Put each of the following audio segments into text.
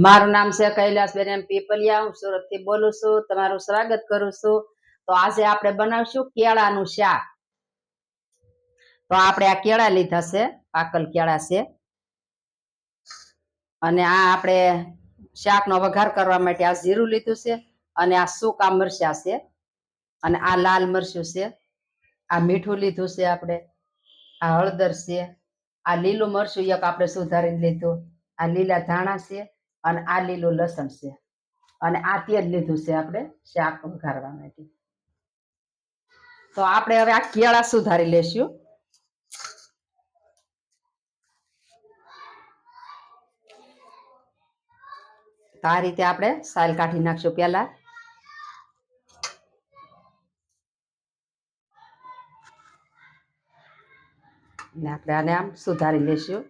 મારું નામ છે કૈલાસબેન એમ પીપલિયા. હું સુરતથી બોલું છું. તમારું સ્વાગત કરું છું. તો આજે આપણે બનાવશું કેળાનું શાક. તો આપણે આ કેળા લીધા છે. પાકલ કેળા છે. અને આ આપણે શાકનો વઘાર કરવા માટે આ જીરું લીધું છે અને આ સૂકા મરચા છે. અને આ લાલ મરચું છે. આ મીઠું લીધું છે આપણે. આ હળદર છે. આ લીલું મરચું એક આપણે સુધારી લીધું. આ લીલા ધાણા છે. અને આ લીલું લસણ છે. અને આ તેલ લીધું છે આપણે શાક વઘારવા માટે. તો આપણે હવે આ કેળા સુધારી લેશું. તો આ રીતે આપણે સાલ કાઢી નાખશું પેલા ને આપણે આને આમ સુધારી લેશું.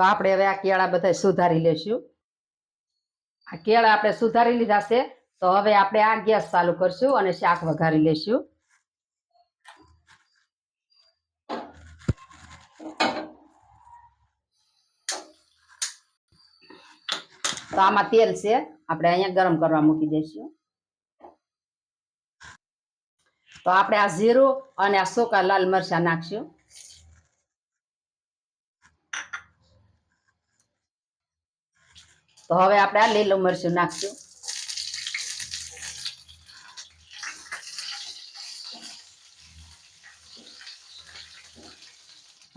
તો આપણે હવે આ કેળા બધા સુધારી લેશું. આ કેળા આપણે સુધારી લીધા છે, તો હવે આપણે આ ગેસ ચાલુ કરશું અને શાક વઘારી લેશું. તો આમાં તેલ છે, આપણે અહીંયા ગરમ કરવા મૂકી દઈશું. તો આપણે આ જીરું અને આ સોકા લાલ મરચા નાખશું. તો હવે આપણે આ લીલું મરચું નાખશું.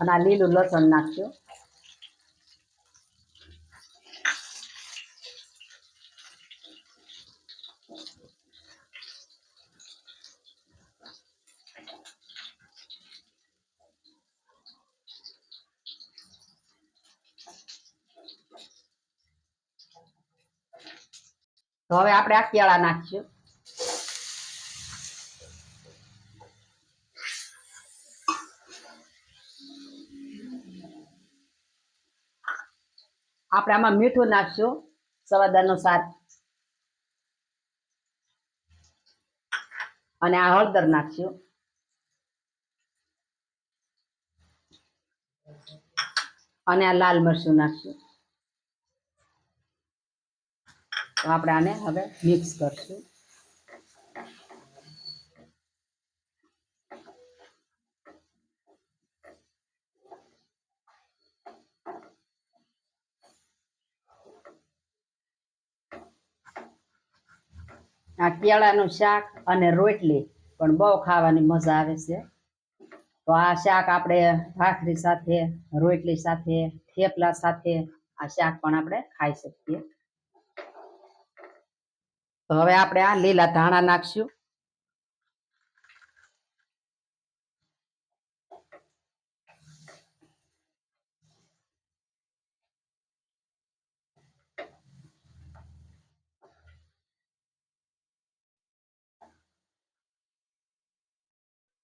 અને આ લીલું લસણ નાખશું. હવે આપણે આ કેળા નાખીશું. આપણે આમાં મીઠું નાખશું નો સાથ અને આ હળદર નાખશું. અને આ લાલ મરચું નાખશું. તો આપણે આને હવે મિક્સ કરશું. આ કેળાનું શાક અને રોટલી પણ બહુ ખાવાની મજા આવે છે. તો આ શાક આપણે ભાખરી સાથે, રોટલી સાથે, થેપલા સાથે આ શાક પણ આપણે ખાઈ શકીએ. તો હવે આપણે આ લીલા ધાણા નાખશું.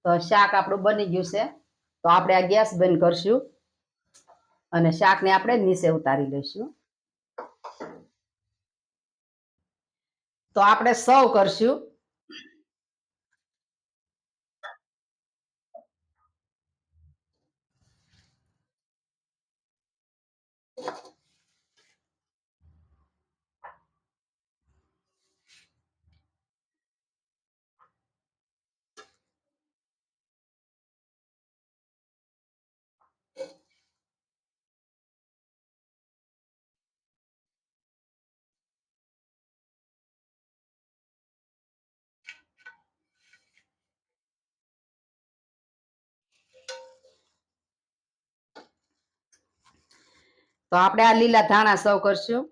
તો શાક આપણું બની ગયું છે. તો આપણે આ ગેસ બંધ કરશું અને શાકને આપણે નીચે ઉતારી લઈશું. તો આપણે સૌ કરશું. તો આપણે આ લીલા ધાણા સર્વ કરશું.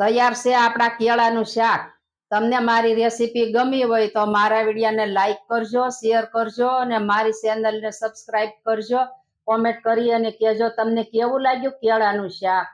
તૈયાર છે આપણા કેળાનું શાક. તમને મારી રેસીપી ગમી હોય તો મારા વિડીયાને લાઈક કરજો શેર કરજો અને મારી ચેનલને સબસ્ક્રાઈબ કરજો. કોમેન્ટ કરી અને કહેજો તમને કેવું લાગ્યું કેળાનું શાક?